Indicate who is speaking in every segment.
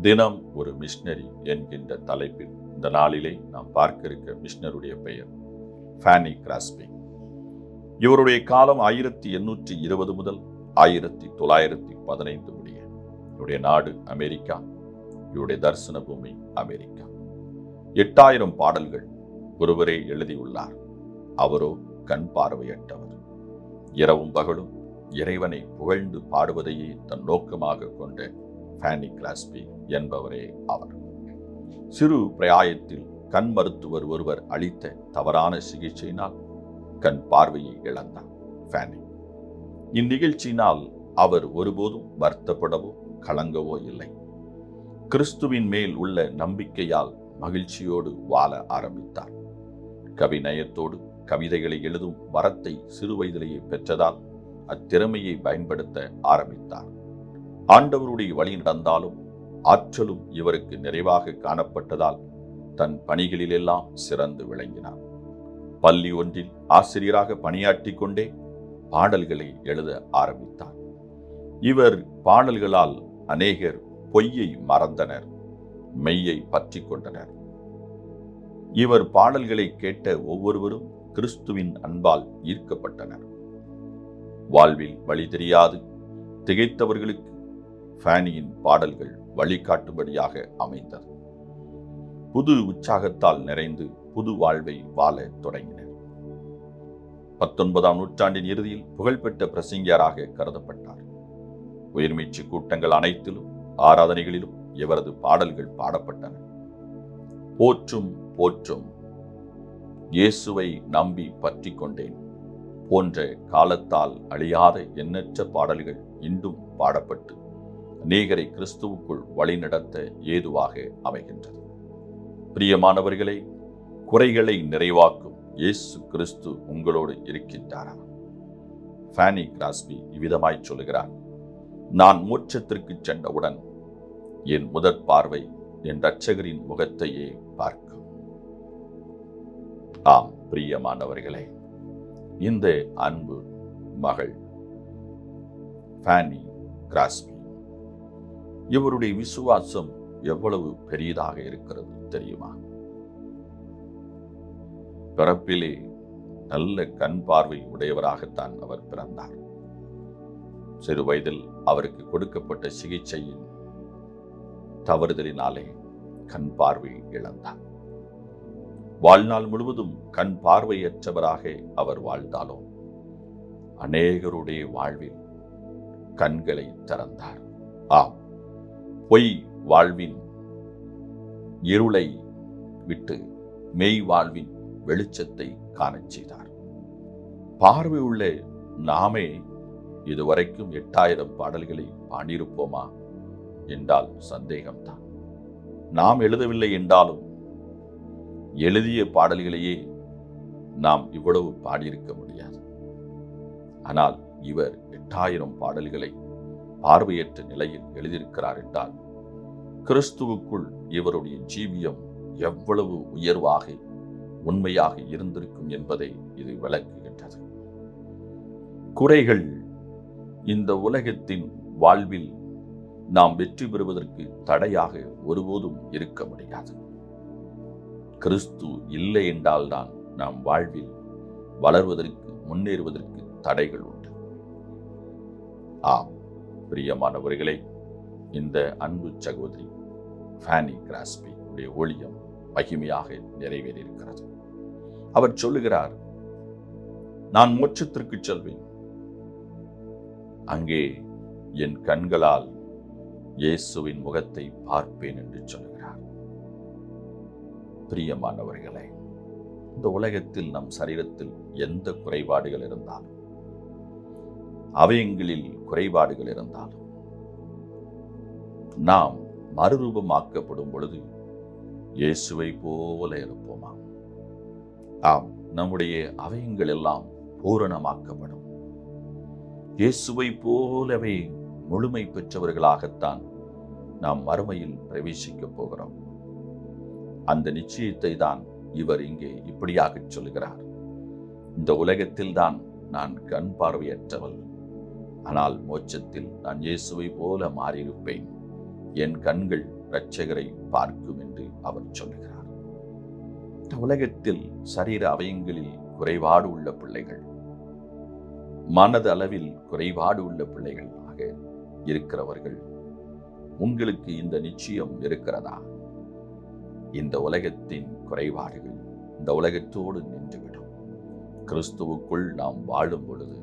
Speaker 1: தினம் ஒரு மிஷனரி என்கின்ற தலைப்பில் இந்த நாளிலே நாம் பார்க்க இருக்க மிஷனருடைய பெயர் ஃபேனி கிராஸ்பி இவருடைய காலம் ஆயிரத்தி எண்ணூற்றி இருபது முதல் ஆயிரத்தி தொள்ளாயிரத்தி பதினைந்து முடிய. இவருடைய நாடு அமெரிக்கா இவருடைய தரிசன பூமி அமெரிக்கா. எட்டாயிரம் பாடல்கள் ஒருவரே எழுதியுள்ளார். அவரோ கண் பார்வையற்றவர். இரவும் பகலும் இறைவனை புகழ்ந்து பாடுவதையே தன் நோக்கமாக கொண்ட ஃபேனி கிளாஸ்பி என்பவரே அவர். சிறு பிரயாயத்தில் கண் மருத்துவர் ஒருவர் அளித்த தவறான சிகிச்சையினால் கண் பார்வையை இழந்தார் ஃபேனி இந்நிகழ்ச்சியினால் அவர் ஒருபோதும் வருத்தப்படவோ கலங்கவோ இல்லை. கிறிஸ்துவின் மேல் உள்ள நம்பிக்கையால் மகிழ்ச்சியோடு வாழ ஆரம்பித்தார். கவிநயத்தோடு கவிதைகளை எழுதும் வரத்தை சிறு வயதிலேயே பெற்றதால் அத்திறமையை பயன்படுத்த ஆரம்பித்தார். ஆண்டவருடைய வழி நடந்தாலும் ஆற்றலும் இவருக்கு நிறைவாக காணப்பட்டதால் தன் பணிகளிலெல்லாம் சிறந்து விளங்கினார். பள்ளி ஒன்றில் ஆசிரியராக பணியாற்றி கொண்டே பாடல்களை எழுத ஆரம்பித்தார். இவர் பாடல்களால் அநேகர் பொய்யை மறந்தனர் மெய்யை பற்றி கொண்டனர். இவர் பாடல்களை கேட்ட ஒவ்வொருவரும் கிறிஸ்துவின் அன்பால் ஈர்க்கப்பட்டனர். வாழ்வில் வழி தெரியாது திகைத்தவர்களுக்கு ஃபேனியின் பாடல்கள் வழிகாட்டும்படியாக அமைந்தது. புது உற்சாகத்தால் நிறைந்து புது வாழ்வை வாழ தொடங்கினர். பத்தொன்பதாம் நூற்றாண்டின் இறுதியில் புகழ்பெற்ற பிரசங்கியராக கருதப்பட்டார். உயிர்மீச்சு கூட்டங்கள் அனைத்திலும் ஆராதனைகளிலும் இவரது பாடல்கள் பாடப்பட்டன. போற்றும் போற்றும் இயேசுவை நம்பி பற்றி கொண்டேன். போன்ற காலத்தால் அழியாத எண்ணற்ற பாடல்கள் இன்றும் பாடப்பட்டு நீகரை கிறிஸ்துவுக்குள் வழிநடத்த ஏதுவாக அமைகின்றது. பிரியமானவர்களை குறைகளை நிறைவாக்கும் இயேசு கிறிஸ்து உங்களோடு இருக்கின்றாரா? ஃபேனி கிராஸ்பி இவ்விதமாய் சொல்லுகிறார் நான் மோட்சத்திற்கு சென்றவுடன் என் முதற் பார்வை என் இரட்சகரின் முகத்தையே பார்க்கும். ஆம் பிரியமானவர்களே இந்த அன்பு மகள் ஃபேனி கிராஸ்பி இவருடைய விசுவாசம் எவ்வளவு பெரியதாக இருக்கிறது தெரியுமா? பிறப்பிலே நல்ல கண் பார்வை உடையவராகத்தான் அவர் பிறந்தார். சிறு வயதில் அவருக்கு கொடுக்கப்பட்ட சிகிச்சையின் தவறுதலினாலே கண் பார்வை இழந்தார். வாழ்நாள் முழுவதும் கண் பார்வையற்றவராக அவர் வாழ்ந்தாலும் அநேகருடைய வாழ்வில் கண்களை திறந்தார். ஆம் பொய் வாழ்வின் இருளை விட்டு மெய் வாழ்வின் வெளிச்சத்தை காணச் செய்தார். பார்வை உள்ள நாமே இதுவரைக்கும் எட்டாயிரம் பாடல்களை பாடியிருப்போமா என்றால் சந்தேகம்தான். நாம் எழுதவில்லை என்றாலும் எழுதிய பாடல்களையே நாம் இவ்வளவு பாடியிருக்க முடியாது. ஆனால் இவர் எட்டாயிரம் பாடல்களை பார்வையற்ற நிலையில் எழுதியிருக்கிறார் என்றால் கிறிஸ்துவுக்குள் இவருடைய ஜீவியம் எவ்வளவு உயர்வாக உண்மையாக இருந்திருக்கும் என்பதை இது விளக்குகின்றது. குறைகள் இந்த உலகத்தின் வாழ்வில் நாம் வெற்றி பெறுவதற்கு தடையாக ஒருபோதும் இருக்க முடியாது. கிறிஸ்து இல்லை என்றால்தான் நாம் வாழ்வில் வளர்வதற்கு முன்னேறுவதற்கு தடைகள் உண்டு. ஆம். பிரியமானவர்களே இந்த அன்பு சகோதரி ஃபேனி கிராஸ்பி உடைய ஒளியம் மகிமையாக நிறைவேறியிருக்கிறது. அவர் சொல்லுகிறார் நான் மோட்சத்திற்கு செல்வேன். அங்கே என் கண்களால் இயேசுவின் முகத்தை பார்ப்பேன் என்று சொல்லுகிறார். பிரியமானவர்களே இந்த உலகத்தில் நம் சரீரத்தில் எந்த குறைபாடுகள் இருந்தாலும் அவயங்களில் குறைபாடுகள் இருந்தாலும் நாம் மறுரூபமாக்கப்படும் பொழுது இயேசுவை போல இருப்போமா? ஆம் நம்முடைய அவயங்கள் எல்லாம் பூரணமாக்கப்படும். இயேசுவை போலவே முழுமை பெற்றவர்களாகத்தான் நாம் மறுமையில் பிரவேசிக்கப் போகிறோம். அந்த நிச்சயத்தை தான் இவர் இங்கே இப்படியாக சொல்கிறார். இந்த உலகத்தில் தான் நான் கண் பார்வையற்றவள். ஆனால் மோட்சத்தில் நான் இயேசுவை போல மாறியிருப்பேன். என் கண்கள் இரட்சகரை பார்க்கும் என்று அவர் சொல்லுகிறார் இந்த உலகத்தில் சரீர அவயங்களில் குறைபாடு உள்ள பிள்ளைகள் மனது அளவில் குறைபாடு உள்ள பிள்ளைகளாக இருக்கிறவர்கள் உங்களுக்கு இந்த நிச்சயம் இருக்கிறதா? இந்த உலகத்தின் குறைபாடுகள் இந்த உலகத்தோடு நின்றுவிடும். கிறிஸ்துவுக்குள் நாம் வாழும் பொழுது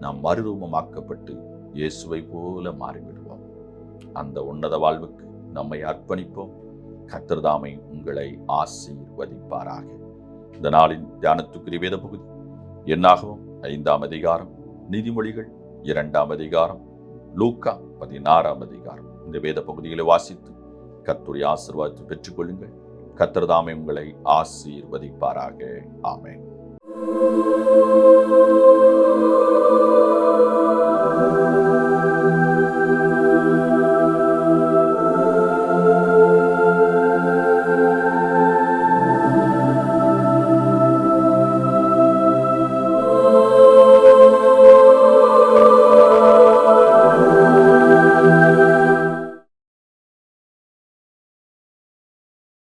Speaker 1: நாம் மறுரூபமாக்கப்பட்டு இயேசுவை போல மாறிவிடுவோம். அந்த உன்னத வாழ்வுக்கு நம்மை அர்ப்பணிப்போம். கத்திரதாமை உங்களை ஆசீர்வதிப்பாராக. இந்த நாளின் தியானத்துக்குரிய வேத பகுதி என்னாகவும் ஐந்தாம் அதிகாரம் நீதிமொழிகள் இரண்டாம் அதிகாரம் லூக்கா பதினாறாம் அதிகாரம். இந்த வேத பகுதிகளை வாசித்து கத்துடைய ஆசீர்வாதத்தை பெற்றுக்கொள்ளுங்கள். கத்திரதாமை உங்களை ஆசீர்வதிப்பாராக. ஆமென்.